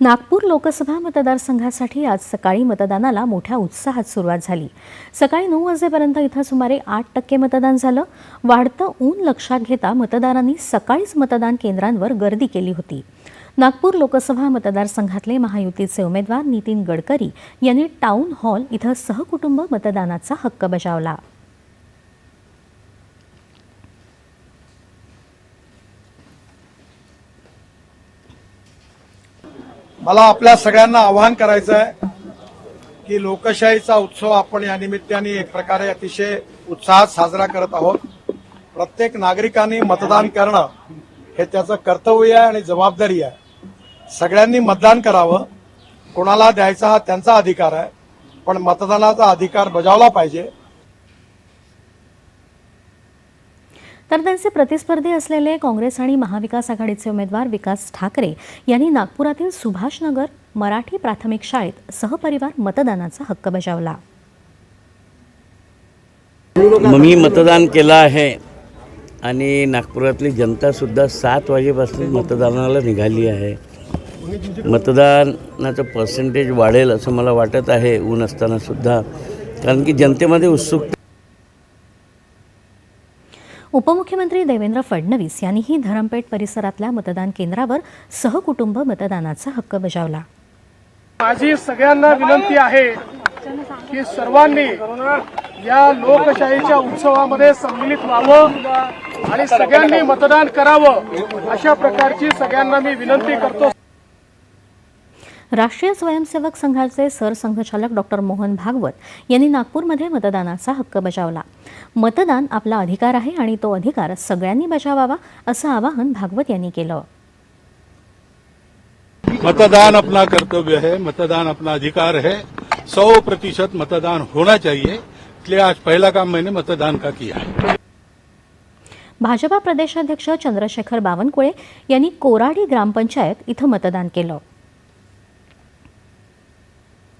नागपूर लोकसभा मतदारसंघासाठी आज सकाळी मतदानाला मोठ्या उत्साहात सुरुवात झाली. सकाळी नऊ वाजेपर्यंत इथं सुमारे आठ टक्के मतदान झालं. वाढतं ऊन लक्षात घेता मतदारांनी सकाळीच मतदान केंद्रांवर गर्दी केली होती. नागपूर लोकसभा मतदारसंघातले महायुतीचे उमेदवार नितीन गडकरी यांनी टाऊन हॉल इथं सहकुटुंब मतदानाचा हक्क बजावला. मला आपल्या सगळ्यांना आवाहन करायचं आहे की लोकशाहीचा उत्सव आपण या निमित्ताने एक प्रकारे अतिशय उत्साहात साजरा करत आहोत. प्रत्येक नागरिकांनी मतदान करणं हे त्याचं कर्तव्य आहे आणि जबाबदारी आहे. सगळ्यांनी मतदान करावं. कोणाला द्यायचा हा त्यांचा अधिकार आहे. पण मतदानाचा अधिकार बजावला पाहिजे. तर त्यांचे प्रतिस्पर्धी असलेले काँग्रेस आणि महाविकास आघाडीचे उमेदवार विकास ठाकरे यांनी नागपुरातील सुभाषनगर मराठी प्राथमिक शाळेत सहपरिवार मतदानाचा हक्क बजावला. मी मतदान केलं आहे आणि नागपुरातली जनतासुद्धा सात वाजेपासून मतदानाला निघाली आहे. मतदानाचं पर्सेंटेज वाढेल असं मला वाटत आहे ऊन असतानासुद्धा कारण की जनतेमध्ये उत्सुकता उपमुख्यमंत्री देवेंद्र फडणवीस यांनीही धरमपेठ परिसरातल्या मतदान केंद्रावर सहकुटुंब मतदानाचा हक्क बजावला. माझी सगळ्यांना विनंती आहे की सर्वांनी या लोकशाहीच्या उत्सवामध्ये सम्मिलित व्हावं आणि सगळ्यांनी मतदान करावं अशा प्रकारची सगळ्यांना मी विनंती करतो. राष्ट्रीय स्वयंसेवक संघाचे सरसंघचालक डॉक्टर मोहन भागवत यांनी नागपूरमध्ये मतदानाचा हक्क बजावला. मतदान आपला अधिकार आहे आणि तो अधिकार सगळ्यांनी बजावावा असं आवाहन भागवत यांनी केलं. मतदान अपना कर्तव्य है मतदान अपना अधिकार है सौ प्रतिशत मतदान होना चाहिए. इसलिए आज पहला काम मैंने मतदान का किया है. भाजपा प्रदेशाध्यक्ष चंद्रशेखर बावनकुळे यांनी कोराडी ग्रामपंचायत इथं मतदान केलं.